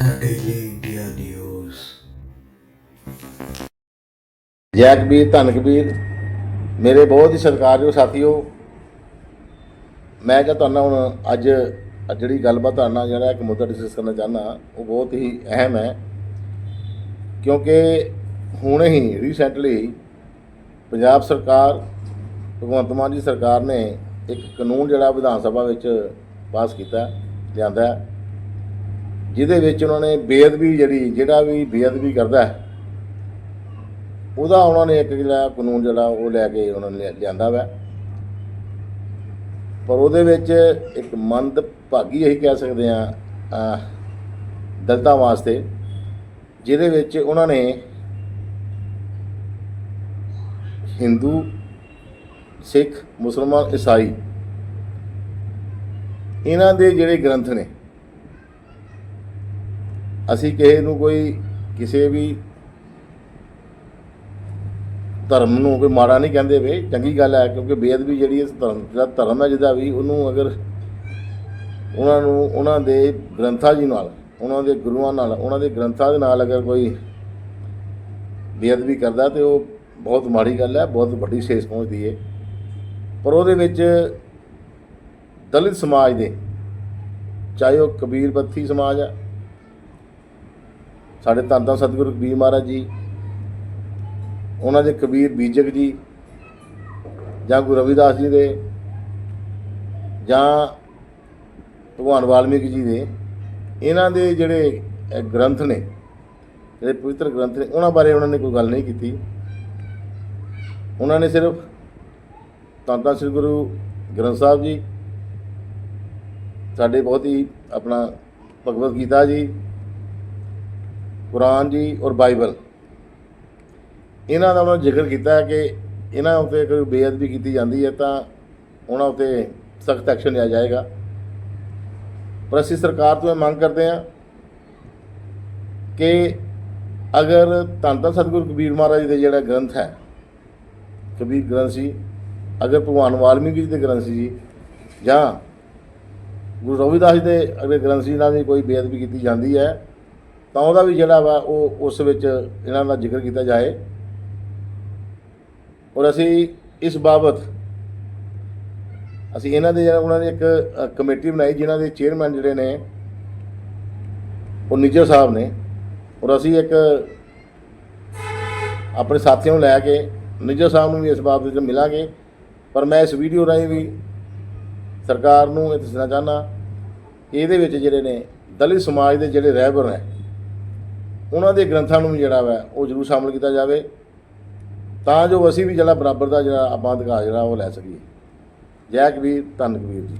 Daily India ਜੈ ਕਬੀਰ ਧੰਨ ਕਬੀਰ ਮੇਰੇ ਬਹੁਤ ਹੀ ਸਤਿਕਾਰਯੋਗ ਸਾਥੀਓ ਮੈਂ ਕਿਹਾ ਤੁਹਾਨੂੰ ਹੁਣ ਅੱਜ ਜਿਹੜੀ ਗੱਲਬਾਤ ਤੁਹਾਡੇ ਨਾਲ ਜਿਹੜਾ ਇੱਕ ਮੁੱਦਾ ਡਿਸਕਸ ਕਰਨਾ ਚਾਹੁੰਦਾ ਉਹ ਬਹੁਤ ਹੀ ਅਹਿਮ ਹੈ ਕਿਉਂਕਿ ਹੁਣੇ ਹੀ ਰੀਸੈਂਟਲੀ ਪੰਜਾਬ ਸਰਕਾਰ ਭਗਵੰਤ ਮਾਨ ਜੀ ਸਰਕਾਰ ਨੇ ਇੱਕ ਕਾਨੂੰਨ ਜਿਹੜਾ ਵਿਧਾਨ ਸਭਾ ਵਿੱਚ ਪਾਸ ਕੀਤਾ ਲਿਆਂਦਾ ਹੈ, ਜਿਹਦੇ ਵਿੱਚ ਉਹਨਾਂ ਨੇ ਬੇਅਦਬੀ ਜਿਹੜੀ, ਜਿਹੜਾ ਵੀ ਬੇਅਦਬੀ ਕਰਦਾ ਹੈ, ਉਹਦਾ ਉਹਨਾਂ ਨੇ ਇੱਕ ਜਿਹੜਾ ਕਾਨੂੰਨ ਜਿਹੜਾ, ਉਹ ਲੈ ਕੇ ਉਹਨਾਂ ਨੇ ਲਿਆ- ਲਿਆਂਦਾ ਵਾ। ਪਰ ਉਹਦੇ ਵਿੱਚ ਇੱਕ ਮੰਦ ਭਾਗੀ ਇਹੀ ਕਹਿ ਸਕਦੇ ਆ ਦਲਤਾਂ ਵਾਸਤੇ, ਜਿਹਦੇ ਵਿੱਚ ਉਹਨਾਂ ਨੇ ਹਿੰਦੂ, ਸਿੱਖ, ਮੁਸਲਮਾਨ, ਈਸਾਈ, ਇਹਨਾਂ ਦੇ ਜਿਹੜੇ ਗ੍ਰੰਥ ਨੇ ਅਸੀਂ ਕਿਸੇ ਨੂੰ ਕੋਈ ਕਿਸੇ ਵੀ ਧਰਮ ਨੂੰ ਕੋਈ ਮਾੜਾ ਨਹੀਂ ਕਹਿੰਦੇ ਵੇ, ਚੰਗੀ ਗੱਲ ਹੈ, ਕਿਉਂਕਿ ਬੇਅਦਬੀ ਜਿਹੜੀ ਇਸ ਧਰਮ, ਜਿਹੜਾ ਧਰਮ ਹੈ ਜਿਹਦਾ ਵੀ, ਉਹਨੂੰ ਅਗਰ ਉਹਨਾਂ ਨੂੰ, ਉਹਨਾਂ ਦੇ ਗ੍ਰੰਥਾਂ ਜੀ ਨਾਲ, ਉਹਨਾਂ ਦੇ ਗੁਰੂਆਂ ਨਾਲ, ਉਹਨਾਂ ਦੇ ਗ੍ਰੰਥਾਂ ਦੇ ਨਾਲ ਅਗਰ ਕੋਈ ਬੇਅਦਬੀ ਕਰਦਾ ਤੇ ਉਹ ਬਹੁਤ ਮਾੜੀ ਗੱਲ ਹੈ, ਬਹੁਤ ਵੱਡੀ ਸੇਸ ਪਹੁੰਚਦੀ ਹੈ। ਪਰ ਉਹਦੇ ਵਿੱਚ ਦਲਿਤ ਸਮਾਜ ਦੇ, ਚਾਹੇ ਉਹ ਕਬੀਰ ਬੱਥੀ ਸਮਾਜ ਹੈ ਸਾਡੇ ਧੰਨ ਧੰਨ ਸਤਿਗੁਰੂ ਕਬੀਰ ਮਹਾਰਾਜ ਜੀ, ਉਹਨਾਂ ਦੇ ਕਬੀਰ ਬੀਜਕ ਜੀ, ਜਾਂ ਗੁਰੂ ਰਵਿਦਾਸ ਜੀ ਦੇ, ਜਾਂ ਭਗਵਾਨ ਵਾਲਮੀਕ ਜੀ ਦੇ, ਇਹਨਾਂ ਦੇ ਜਿਹੜੇ ਗ੍ਰੰਥ ਨੇ, ਜਿਹੜੇ ਪਵਿੱਤਰ ਗ੍ਰੰਥ ਨੇ, ਉਹਨਾਂ ਬਾਰੇ ਉਹਨਾਂ ਨੇ ਕੋਈ ਗੱਲ ਨਹੀਂ ਕੀਤੀ। ਉਹਨਾਂ ਨੇ ਸਿਰਫ ਧੰਨ ਧੰਨ ਸ੍ਰੀ ਗੁਰੂ ਗ੍ਰੰਥ ਸਾਹਿਬ ਜੀ, ਸਾਡੇ ਬਹੁਤ ਹੀ ਆਪਣਾ ਭਗਵਤ ਗੀਤਾ ਜੀ ਕੁਰਾਨ ਜੀ ਔਰ ਬਾਈਬਲ। ਇਹਨਾਂ ਦਾ ਉਹਨਾਂ ਜ਼ਿਕਰ ਕੀਤਾ ਹੈ ਕਿ ਇਹਨਾਂ ਉੱਤੇ ਕੋਈ ਬੇਅਦਬੀ ਕੀਤੀ ਜਾਂਦੀ ਹੈ ਤਾਂ ਉਹਨਾਂ ਉੱਤੇ ਸਖਤ ਐਕਸ਼ਨ ਲਿਆ ਜਾਏਗਾ। ਪਰ ਅਸੀਂ ਸਰਕਾਰ ਤੋਂ ਇਹ ਮੰਗ ਕਰਦੇ ਹਾਂ ਕਿ ਅਗਰ ਧੰਨ ਧੰਨ ਸਤਿਗੁਰੂ ਕਬੀਰ ਮਹਾਰਾਜ ਜੀ ਦੇ ਜਿਹੜਾ ਗ੍ਰੰਥ ਹੈ, ਕਬੀਰ ਗ੍ਰੰਥ ਸੀ ਅਗਰ ਭਗਵਾਨ ਵਾਲਮੀਕੀ ਜੀ ਦੇ ਗ੍ਰੰਥ ਸੀ ਜੀ ਜਾਂ ਗੁਰੂ ਰਵਿਦਾਸ ਜੀ ਦੇ ਅਗਰ ਗ੍ਰੰਥ ਸੀ ਨਾਲ ਵੀ ਕੋਈ ਬੇਅਦਬੀ ਕੀਤੀ ਜਾਂਦੀ ਹੈ ਤਾਂ ਉਹਦਾ ਵੀ ਜਿਹੜਾ ਵਾ, ਉਹ ਉਸ ਵਿੱਚ ਇਹਨਾਂ ਦਾ ਜ਼ਿਕਰ ਕੀਤਾ ਜਾਏ। ਔਰ ਅਸੀਂ ਇਸ ਬਾਬਤ ਅਸੀਂ ਇਹਨਾਂ ਦੇ ਜਿਹੜਾ, ਉਹਨਾਂ ਨੇ ਇੱਕ ਕਮੇਟੀ ਬਣਾਈ, ਜਿਨ੍ਹਾਂ ਦੇ ਚੇਅਰਮੈਨ ਜਿਹੜੇ ਨੇ, ਉਹ ਨਿੱਜਰ ਸਾਹਿਬ ਨੇ। ਔਰ ਅਸੀਂ ਇੱਕ ਆਪਣੇ ਸਾਥੀਆਂ ਨੂੰ ਲੈ ਕੇ ਨਿੱਜਰ ਸਾਹਿਬ ਨੂੰ ਵੀ ਇਸ ਬਾਬਤ ਵਿੱਚ ਮਿਲਾਂਗੇ। ਪਰ ਮੈਂ ਇਸ ਵੀਡੀਓ ਰਾਹੀਂ ਵੀ ਸਰਕਾਰ ਨੂੰ ਇਹ ਦੱਸਣਾ ਚਾਹੁੰਦਾ ਕਿ ਇਹਦੇ ਵਿੱਚ ਜਿਹੜੇ ਨੇ, ਦਲਿਤ ਸਮਾਜ ਦੇ ਜਿਹੜੇ ਰਹਿਬਰ ਨੇ ਉਹਨਾਂ ਦੇ ਗ੍ਰੰਥਾਂ ਨੂੰ ਵੀ ਜਿਹੜਾ ਵਾ, ਉਹ ਜ਼ਰੂਰ ਸ਼ਾਮਲ ਕੀਤਾ ਜਾਵੇ। ਤਾਂ ਜੋ ਅਸੀਂ ਵੀ ਜਿਹੜਾ ਬਰਾਬਰ ਦਾ ਜਿਹੜਾ ਆਪਾਂ ਅਧਿਕਾਰ ਜਿਹੜਾ ਉਹ ਲੈ ਸਕੀਏ। ਜੈ ਕਬੀਰ, ਧੰਨ ਕਬੀਰ ਜੀ।